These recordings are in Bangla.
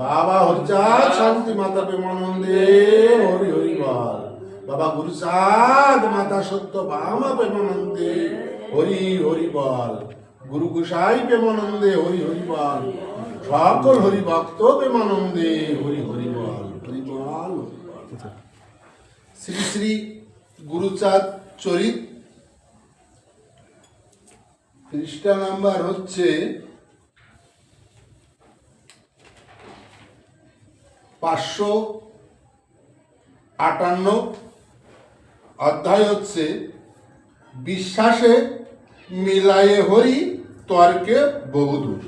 বাবা হরিচাঁদ, শান্তি মাতা প্রেমানন্দে হরি হরি বল বাবা গুরুচাঁদ, মাতা সত্য বামা প্রেমানন্দে হরি হরি বল গুরু গোসাই প্রেমানন্দে হরি হরি বল সকল হরি ভক্ত প্রেমানন্দে হরি হরি বল হরি বল। শ্রী শ্রী গুরুচাঁদ চরিত পৃষ্ঠা নাম্বার হচ্ছে পাঁচশো আটান্ন। অধ্যায় হচ্ছে, বিশ্বাসে মিলায়ে হরি তর্কে বহুদূর।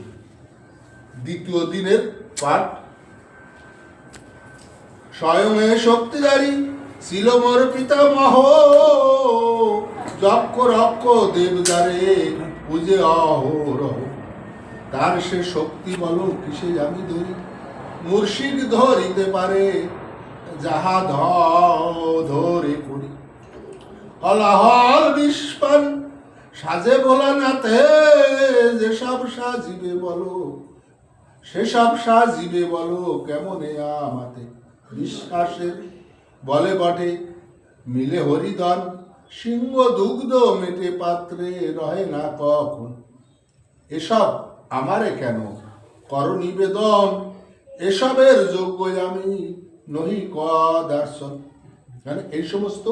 দ্বিতীয় দিনের পাঠ। স্বয়ং এ শক্তিধারী ছিল মোর পিতামহ। যক্ষ রক্ষ দেবদারে। পূজে অহরহ তার সে শক্তি বলো, কিসে আমি ধরি মুর্শিদ ধরিতে পারে, যাহা ধরে করি। হলাহল বিস্পান সাজে বলা নাতে যেসব সাজিবে বলো, সেসব সাজিবে বলো, কেমনে আমাতে? বিশ্বাসের বলে বটে, মিলে হরিদন। সিংহ দুগ্ধ মেটে পাত্রে রহে না কখন? এসব আমারে কেন কর নিবেদন এসবের যোগ্য আমি নহি কদার্শন। মানে এই সমস্ত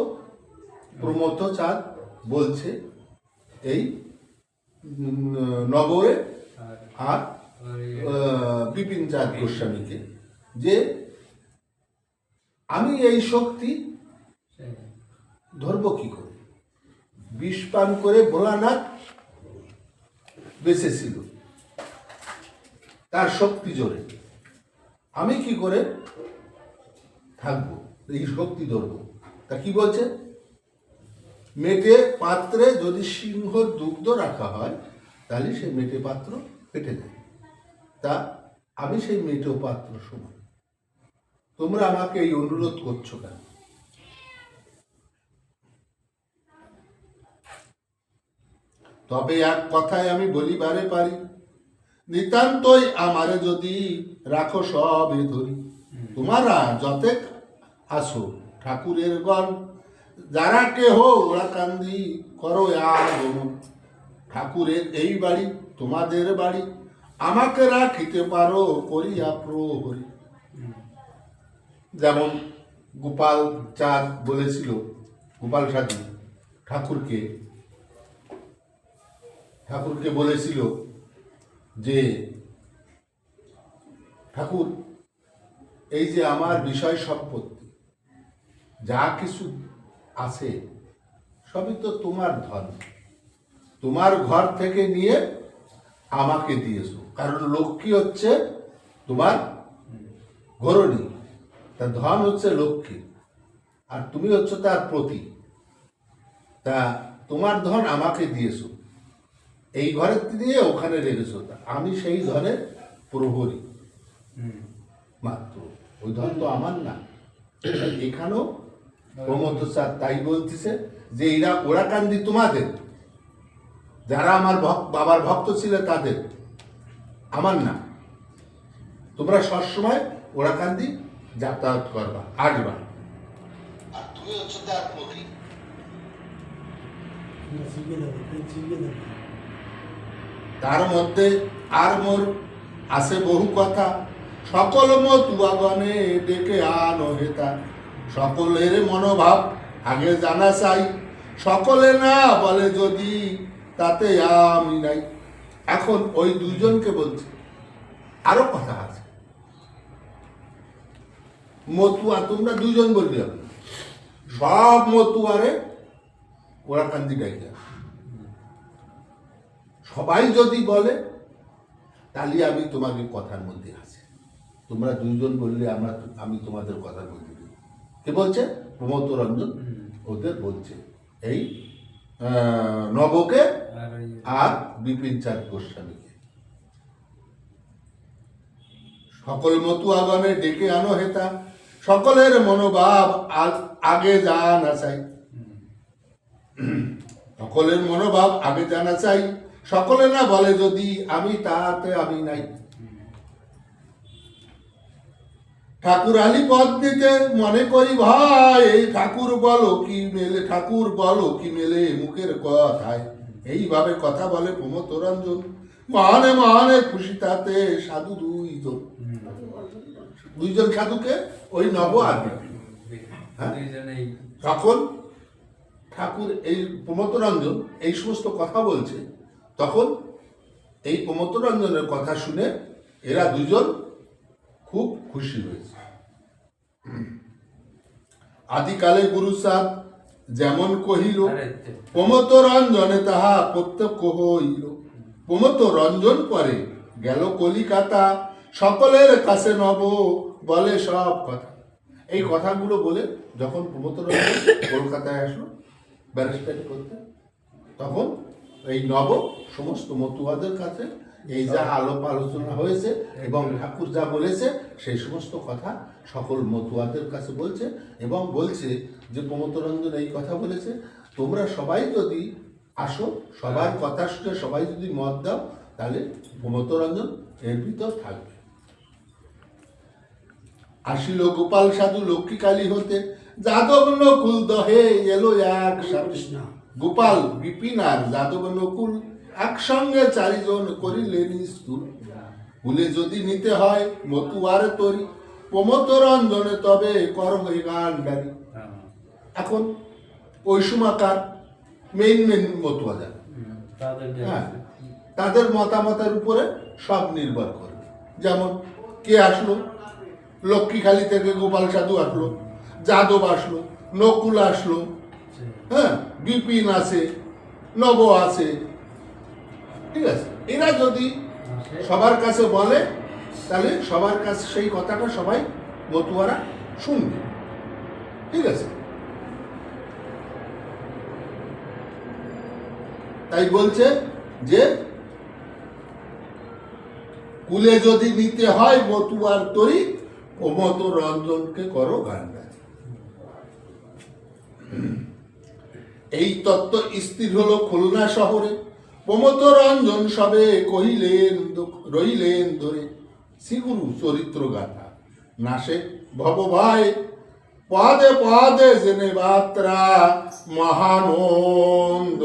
প্রমথ চাঁদ বলছে, এই নগরে আর বিপিন চাঁদ গোস্বামীকে যে আমি এই শক্তি ধরব কি করে? বিষ পান করে ভোলানাথ বেঁচেছিল। তার শক্তি জোরে। আমি কি করে থাকব? এই শক্তি ধরবো। তা কি বলছে? মেটে পাত্রে যদি সিংহর দুগ্ধ রাখা হয়, তাহলে সেই মেটে পাত্র ফেটে যায়। তা আমি সেই মেটে পাত্র সমান। তোমরা আমাকে এই অনুরোধ করছ কেন? তবে এক কথায় আমি বলিবারে পারি নিতান্তই আমারে যদি রাখো সবে ধরি। তোমারা যতে আসো ঠাকুরের গণ যারা কেহ ওরা কান্দি করো আগমন ঠাকুরের এই বাড়ি তোমাদের বাড়ি আমাকে রাখিতে পারো করিয়া প্রহরী। যেমন গোপাল চাঁদ বলেছিল গোপাল সাধু ঠাকুরকে ঠাকুরকে বলেছিল যে, ঠাকুর, এই যে আমার বিষয় সম্পত্তি, যা কিছু আছে, সবই তো তোমার ধন। তোমার ঘর থেকে নিয়ে আমাকে দিয়েছ। কারণ লক্ষ্মী হচ্ছে তোমার ঘরণী। তার ধন হচ্ছে লক্ষ্মী, আর তুমি হচ্ছে তার প্রতি তা তোমার ধন আমাকে দিয়েছ। এই ঘরের দিয়ে ওখানে রেখেছো। আমি সেই ধনের প্রহরী। মাত্র। ওই ধন তো আমার না। এখানেও প্রমোদ স্যার তাই বলতেছে যে এরা ওরা কান্দি তোমাদের। যারা আমার বাবার ভক্ত ছিল তাদের। আমার না। তোমরা সবসময় ওরা কান্দি যাতায়াত করবা আসবা। আর তুমি হচ্ছে তার প্রতি তার মধ্যে আর মোর আছে বহু কথা। সকল মতুয়াগণে ডেকে আনো হেতা সকলের মনোভাব আগে জানা চাই। সকলে না বলে যদি তাতে আমি নাই। এখন ওই দুইজনকে বলছে। আরও কথা আছে। মতুয়া, তোমরা দুজন বলবি। সব মতুয়ারে ওরা কান্দি ডাইকা। সবাই যদি বলে তাহলে আমি তোমাকে কথার মধ্যে আছি। তোমরা দুইজন বললে আমরা আমি তোমাদের কথার মধ্যে দিই কে বলছে? প্রমোদ রঞ্জন ওদের বলছে। এই নবকে আর বিপিন চাঁদ গোস্বামীকে। সকল মতুয়াগণে ডেকে আনো হেতা। সকলের মনোভাব আগে জানা চাই। সকলের মনোভাব আগে জানা চাই। সকলে না বলে যদি আমি তাতে আমি নাই। ঠাকুর আলী পদ দিতে মনে করি ভাই এই ঠাকুর বলো কি মেলে ঠাকুর বলো কি মেলে মুখের কথায়। এইভাবে কথা বলে প্রমোদ রঞ্জন মহানে মহানে খুশি তাতে সাধু দুইজন। দুইজন সাধুকে? ওই নব আর। হ্যাঁ? তখন ঠাকুর এই প্রমোদরঞ্জন এই সমস্ত কথা বলছে। তখন এই প্রমোদরঞ্জনের কথা শুনে এরা দুজন খুব খুশি হয়েছে। আদিকালে গুরু সাহ যেমন কহিল প্রমত রঞ্জনে তাহা প্রত্যক্ষ হইল। প্রমত রঞ্জন পরে গেল কলিকাতা সকলের কাছে নব বলে সব কথা। এই কথাগুলো বলে যখন প্রমত রঞ্জন কলকাতায় আসলো ব্যারিস্টারি করতে তখন এই নব, সমস্ত মতুয়াদের কাছে এই যা আলোপ আলোচনা হয়েছে এবং ঠাকুর যা বলেছে, সেই সমস্ত কথা সকল মতুয়াদের কাছে বলছে এবং বলছে যে প্রমোদরঞ্জন এই কথা বলেছে, তোমরা সবাই যদি আসো, সবার কথা শুনে সবাই যদি মত দাও, তাহলে প্রমোদরঞ্জন এর ভিতর থাকবে। আসিল গোপাল সাধু লক্ষ্মী কালী হতে, যাদব নকুল দহে এলো এক সাথে গোপাল বিপিন আর যাদব নকুল একসঙ্গে চারিজন করিলেন স্কুল। ভুলে যদি নিতে হয় মতুয়ার তরি প্রমত রঞ্জনে তবে কর হয়ে গান ডারি হ্যাঁ, এখন ওই সময়কার মেইন মেইন মতুয়া তাদের হ্যাঁ তাদের মতামতের উপরে সব নির্ভর করে। যেমন কে আসলো? লক্ষ্মীখালি থেকে গোপাল সাধু আসলো যাদব আসলো নকুল আসলো হ্যাঁ বিপিন আছে নব আছে। ঠিক আছে? এরা যদি সবার কাছে বলে তাহলে সবার কাছে সেই কথাটা সবাই মতুয়ারা শুনবে। ঠিক আছে? তাই বলছে যে কুলে যদি নিতে হয় মতুয়ার তরি প্রমত রঞ্জনকে করো গান গায়। এই তত্ত্ব স্থির হলো খুলনা শহরে। প্রমত রঞ্জন সবে কহিলেন রইলেন ধরে। শ্রীগুরু চরিত্র গাথা নাশে ভাই পদে পদে জেনে বাত্রা মহানন্দ